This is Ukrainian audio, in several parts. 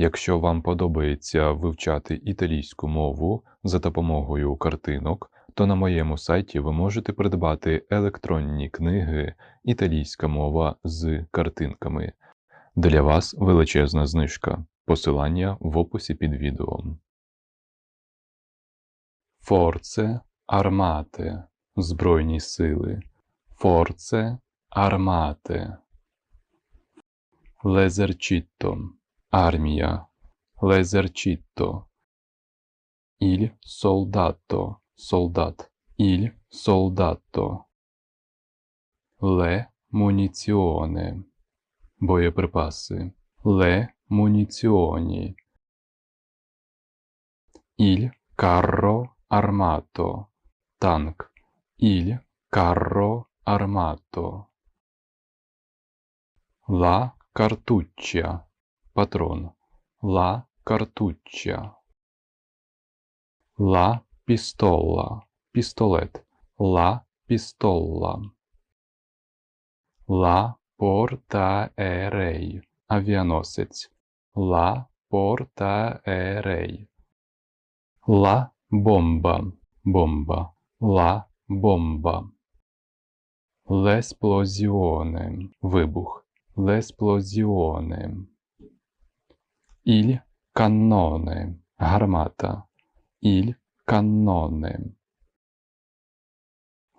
Якщо вам подобається вивчати італійську мову за допомогою картинок, то на моєму сайті ви можете придбати електронні книги Італійська мова з картинками. Для вас величезна знижка. Посилання в описі під відео. Форце армате Збройні сили. Форце армате. Лезерчітто армія. Лезерчітто. Il soldato солдат. Il soldato. Le munizione. Боєприпаси. Le munizioni. Il carro armato. Танк. Il carro armato. La cartuccia. Патрон. La cartuccia. La pistola. Пістолет. La pistola. La portaerei. Авіаносець. La portaerei. La bomba. Бомба. La bomba. L'esplosione. Вибух. L'esplosione. Il cannone. Гармата. Il cannone.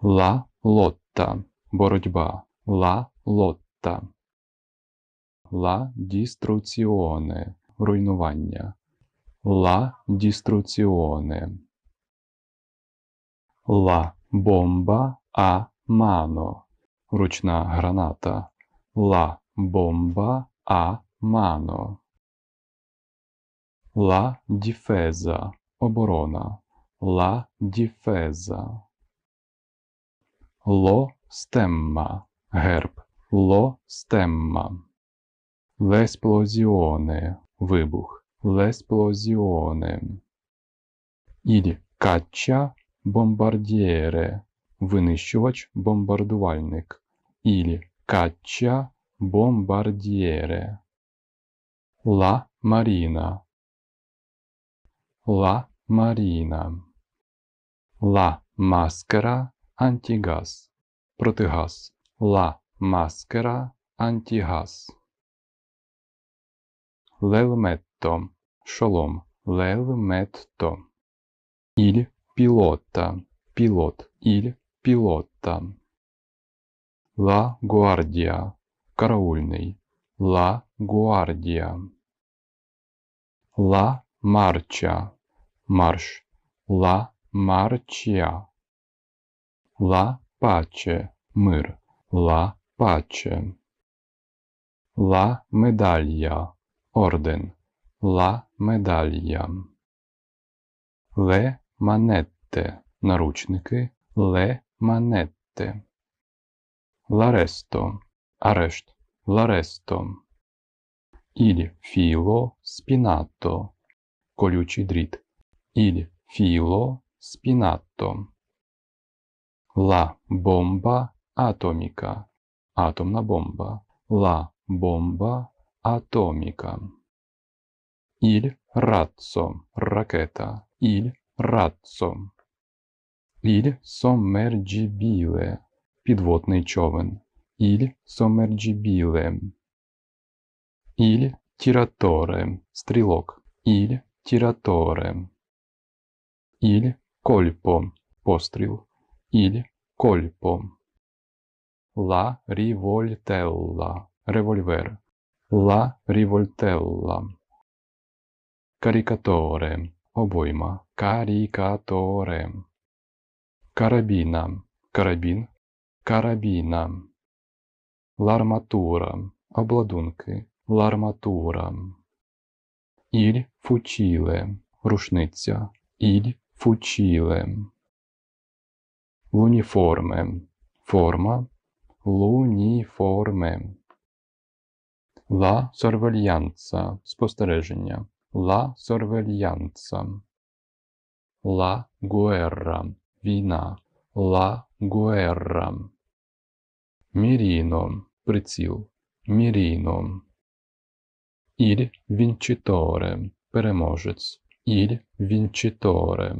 La lotta. Боротьба. La lotta. La distruzione. Руйнування. La distruzione. La bomba a mano. Ручна граната. La bomba a mano. La difesa. Оборона. La difesa. Lo stemma. Герб. Lo stemma. L'esplosione. Вибух. L'esplosione. Il caccia бомбардієре. Винищувач бомбардувальник. Il caccia бомбардієре. La marina. La marina. La maschera antigas. Протигаз. La maschera antigas. L'elmetto. Шолом. L'elmetto. Il pilota. Пілот. Il pilota. La guardia. Караульний. La guardia. La marcia. Марш. La marcia. La pace. Мир. La pace. La medaglia. Орден. La medaglia. Le manette. Наручники. Le manette. L'arresto. Арешт. L'arresto. Il filo spinato. Колючий дріт. Spinato. La bomba atomica. Атомна бомба. La bomba atomica. Il razzo. Ракета. Il razzo. Il sommergibile. Підводний човен. Il sommergibile. Il tiratore. Стрілок. Il tiratore. Il colpo. Постріл. Il colpo. La rivoltella. Револьвер. La rivoltella. Caricatore. Обойма. Caricatore. Карабіна. Карабін. Карабіна. L'armatura. Обладунки. L'armatura. Il fucile. Рушниця. Il fucile. L'uniforme. Форма. L'uniforme. La sorveglianza. Спостереження. La sorveglianza. La guerra. Війна. La guerra. Mirino. Приціл. Mirino. Іль вінчіторе переможець. Іль вінчіторе.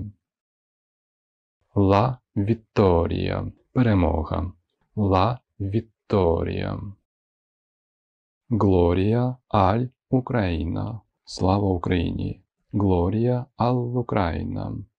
Ла Вітторія перемога. Ла Вітторія. Глорія аль Україна. Слава Україні. Глорія Ал Україна.